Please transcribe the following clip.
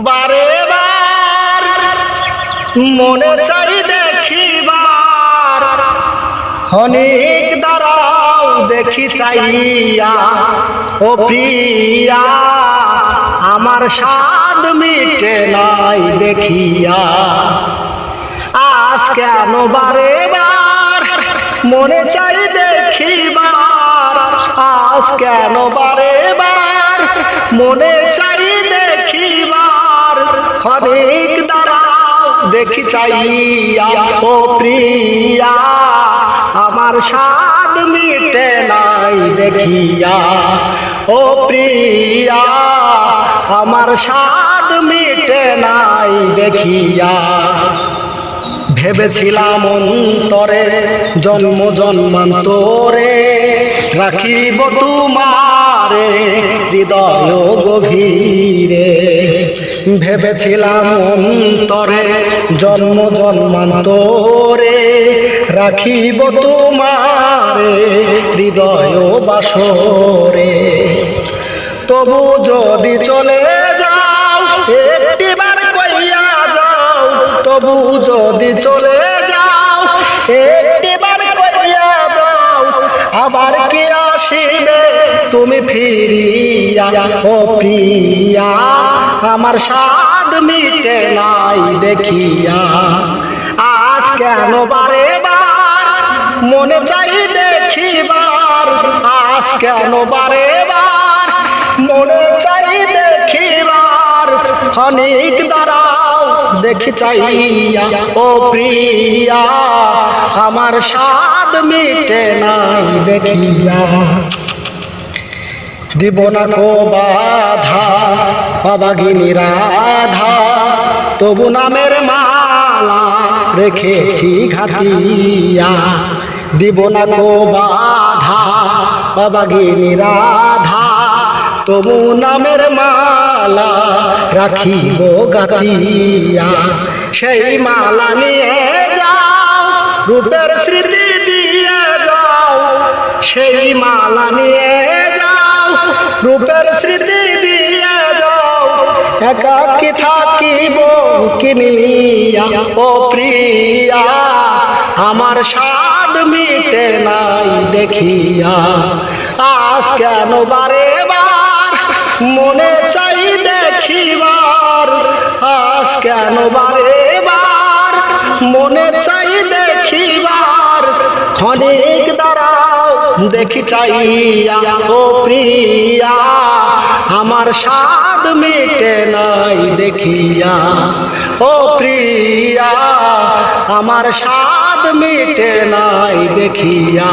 বারে বার মনে চাই দেখিবার। ক্ষণিক দাঁড়াও, দেখি চাইয়া। ও প্রিয়া, আমার স্বাদ মিটে নাই দেখিয়া। আজ কেন বারে বার মনে চাই দেখিবার? আজ কেন বারে বার মনে চাই দেখিবার? ক্ষণিক দাঁড়াও দেখি চাইয়া ও প্রিয়া, আমার স্বাদ মিটে নাই দেখিয়া। ও প্রিয়া, আমার স্বাদ মিটে নাই দেখিয়া। ভেবেছিলাম অন্তরে জন্ম জন্মান্তরে রাখিব তোমারে হৃদয় গভীরে। ভেবেছিলাম অন্তরে জন্ম জন্মান্তরে রাখিব তোমারে হৃদয় বাসরে। তবু যদি চলে যাও, একটিবার কইয়া যাও, তবু যদি চলে যাও, একটিবার কইয়া যাও, আবার কি আসিবে? তুমি ফিরিয়া ও প্রিয়া। আমার স্বাদ মিটে নাই দেখিয়া। আজ কেন বারে বার? মনে চাই দেখিবার। আজ কেন বারে বার? মনে চাই দেখিবার। ক্ষণিক দাঁড়াও, দেখি চাইয়া। ও প্রিয়া, আমার স্বাদ মিটে নাই দেখিয়া। দিব না কো বাধা। অবাগিনী রাধা তবু নামের মালা রেখেছি ঘাতিয়া। দিব না কো বাধা অবাগিনী রাধা তবু নামের মালা রাখিব গাতিয়া সেই মালা নিয়ে যাও, রূপের স্মৃতি দিয়ে যাও। সেই মালা নিয়ে যাও, রূপের একাকি থাকিব কিনিয়া ও প্রিয়া, আমার স্বাদ মিটে নাই দেখিয়া। আজ কেন বারে বার মনে চাই দেখিবার? আজ কেন বারে বার মনে চাই দেখিবার? ক্ষণিক দাঁড়াও দেখি চাইয়া, ও প্রিয়া, আমার স্বাদ মিটে নাই দেখিয়া। ও প্রিয়া, আমার স্বাদ মিটে নাই দেখিয়া।